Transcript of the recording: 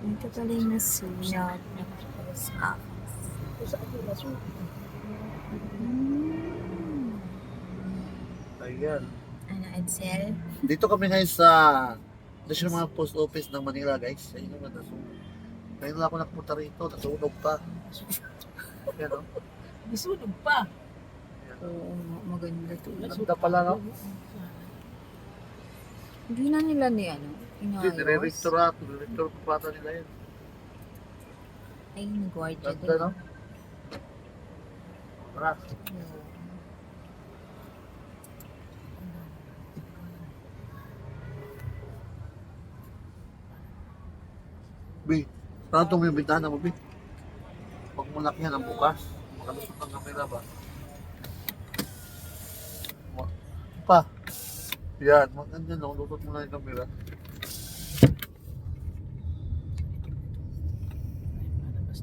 Yung nasulat na akin na suot. Hmm. Ayan. Ano, Edsel? Dito kami ngayon sa National Post Office ng Manila, guys. Ayun naman, nasunog. Ngayon lang ako nakapunta rito, nasunog pa. Ayan, oh. Isunog pa. Oo, ma- maganda to. Ganda pala, no? Hindi na nila ni ano, Hindi, inayos. nire-rector pa pata nila yun. Ay, nag-guardia Ganda, no? Tara. Bi, saan itong yung bintana mo, Bi? Pag mulak yan, ang bukas. Makalusot ang kamera ba? Pa. Yan, maganda no, lutot mo na yung kamera.